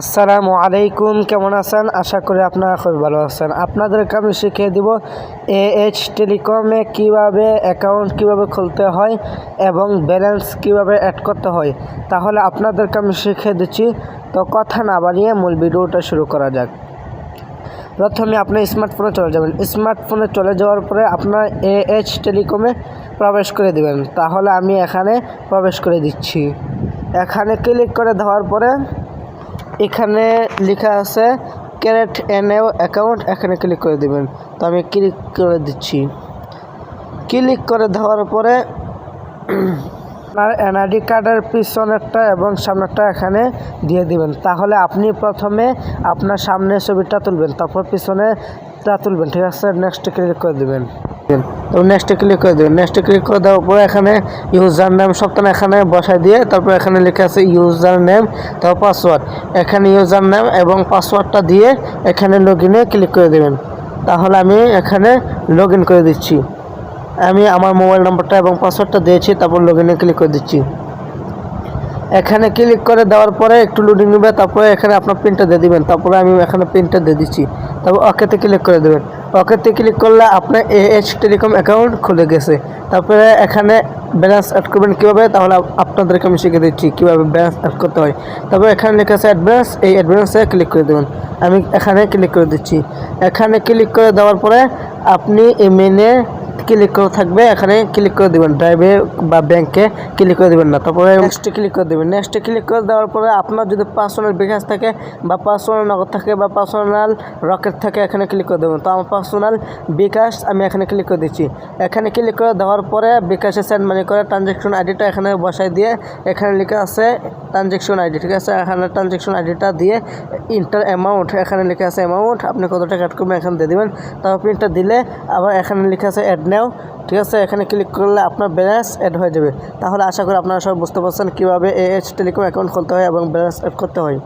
আসসালামু আলাইকুম, কেমন আছেন? আশা করি আপনারা খুব ভালো আছেন। আপনাদেরকে আমি শিখিয়ে দিব এ এইচ টেলিকমে কীভাবে অ্যাকাউন্ট কীভাবে খুলতে হয় এবং ব্যালেন্স কীভাবে অ্যাড করতে হয়। তাহলে আপনাদেরকে আমি শিখিয়ে দিচ্ছি। তো কথা না বাড়িয়ে মূল ভিডিওটা শুরু করা যাক। প্রথমে আপনি স্মার্টফোনে চলে যাবেন। স্মার্টফোনে চলে যাওয়ার পরে আপনার এ এইচ টেলিকমে প্রবেশ করে দিবেন। তাহলে আমি এখানে প্রবেশ করে দিচ্ছি। এখানে ক্লিক করে দেওয়ার পরে এখানে লেখা আছে ক্যারেট এনএও অ্যাকাউন্ট, এখানে ক্লিক করে দিবেন। তো আমি ক্লিক করে দিচ্ছি। ক্লিক করে দেওয়ার পরে আপনার এনআইডি কার্ডের পিছনেরটা এবং সামনেরটা এখানে দিয়ে দিবেন। তাহলে আপনি প্রথমে আপনার সামনের ছবিটা তুলবেন, তারপর পিছনেটা তুলবেন। ঠিক আছে? নেক্সট ক্লিক করে দিবেন। তো নেক্সটে ক্লিক করে দেবেন। নেক্সটে ক্লিক করে দেওয়ার পরে এখানে ইউজার নেম সবটা এখানে বসাই দিয়ে তারপর এখানে লেখা আছে ইউজার নেম তারপর পাসওয়ার্ড এখানে ইউজার নেম এবং পাসওয়ার্ডটা দিয়ে এখানে লগ ইনে ক্লিক করে দেবেন। তাহলে আমি এখানে লগ ইন করে দিচ্ছি। আমি আমার মোবাইল নম্বরটা এবং পাসওয়ার্ডটা দিয়েছি, তারপর লগ ইনে ক্লিক করে দিচ্ছি। এখানে ক্লিক করে দেওয়ার পরে একটু লোডিং নেবে, তারপরে এখানে আপনার প্রিন্টটা দিয়ে দিবেন। তারপরে আমি এখানে প্রিন্টটা দিয়ে দিচ্ছি। তারপর ওকেতে ক্লিক করে দেবেন। ওকেতে ক্লিক করলে আপনার এ এইচ টেলিকম অ্যাকাউন্ট খুলে গেছে। তারপরে এখানে ব্যালেন্স অ্যাড করবেন কীভাবে? তাহলে আপনাদেরকে আমি শিখে দিচ্ছি কীভাবে ব্যালেন্স অ্যাড করতে হয়। তারপরে এখানে লেখা আছে অ্যাডভান্স এই অ্যাডভান্সে ক্লিক করে দেবেন। আমি এখানে ক্লিক করে দিচ্ছি। এখানে ক্লিক করে দেওয়ার পরে আপনি এই মেনে ক্লিক করে থাকবে এখানে ক্লিক করে দেবেন ড্রাইভে বা ব্যাংকে ক্লিক করে দেবেন না। তারপরে নেক্সটে ক্লিক করে দেবেন। নেক্সটে ক্লিক করে দেওয়ার পরে আপনার যদি পার্সোনাল বিকাশ থাকে বা পার্সোনাল নগদ থাকে বা পার্সোনাল রকেট থাকে এখানে ক্লিক করে দেবেন। তো আমার পার্সোনাল বিকাশ আমি এখানে ক্লিক করে দিচ্ছি। এখানে ক্লিক করে দেওয়ার পরে বিকাশে সেন্ড মানি করে ট্রানজ্যাকশন আইডিটা এখানে বসাই দিয়ে এখানে লেখা আছে ট্রানজ্যাকশন আইডি ঠিক আছে? এখানে ট্রানজ্যাকশন আইডিটা দিয়ে ইন্টার অ্যামাউন্ট এখানে লেখা আছে অ্যামাউন্ট আপনি কত টাকা অ্যাড করবেন এখানে দিয়ে দেবেন। তারপর প্রিন্টটা দিলে আবার এখানে লেখা আছে অ্যাড নেও ঠিক আছে? এখানে ক্লিক করলে আপনার ব্যালেন্স অ্যাড হয়ে যাবে। তাহলে আশা করি আপনারা সব বুঝতে পারছেন কীভাবে এএইচ এইচ টেলিকম অ্যাকাউন্ট খুলতে হয় এবং ব্যালেন্স অ্যাড করতে হয়।